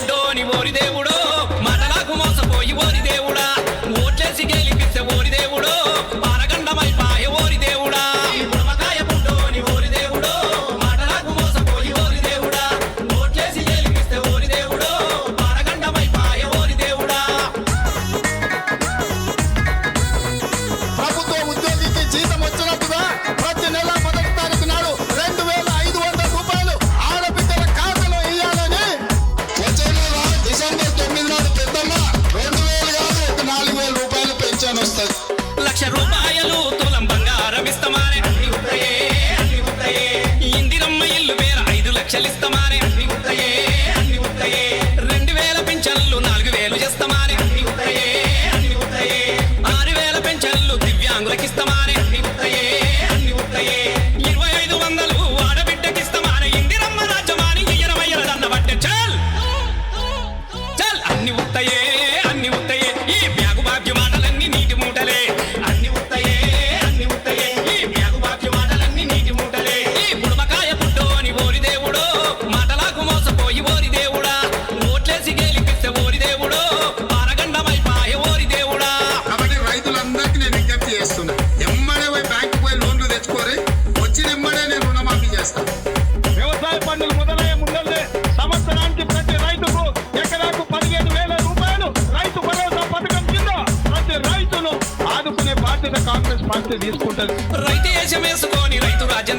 దేవుడో నీ మోరి దేవుడు చేస్తామానే రెండు వేల పెన్షన్లు నాలుగు వేలు చేస్తామానే అన్ని ఉత్తయే అన్ని ఆరు వేల పెన్షన్లు దివ్యాంగులకిస్తామానే. రెస్పాన్సిబిలిటీ తీసుకుంటారు రైతు వేషం రైతు రాజ్యం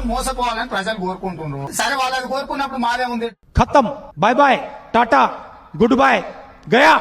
మాత్రం మోసపోవాలని ప్రజలు కోరుకుంటున్నారు. సరే వాళ్ళని కోరుకున్నప్పుడు మాదే ఉంది ఖతం. Bye bye tata. Good bye Gaya.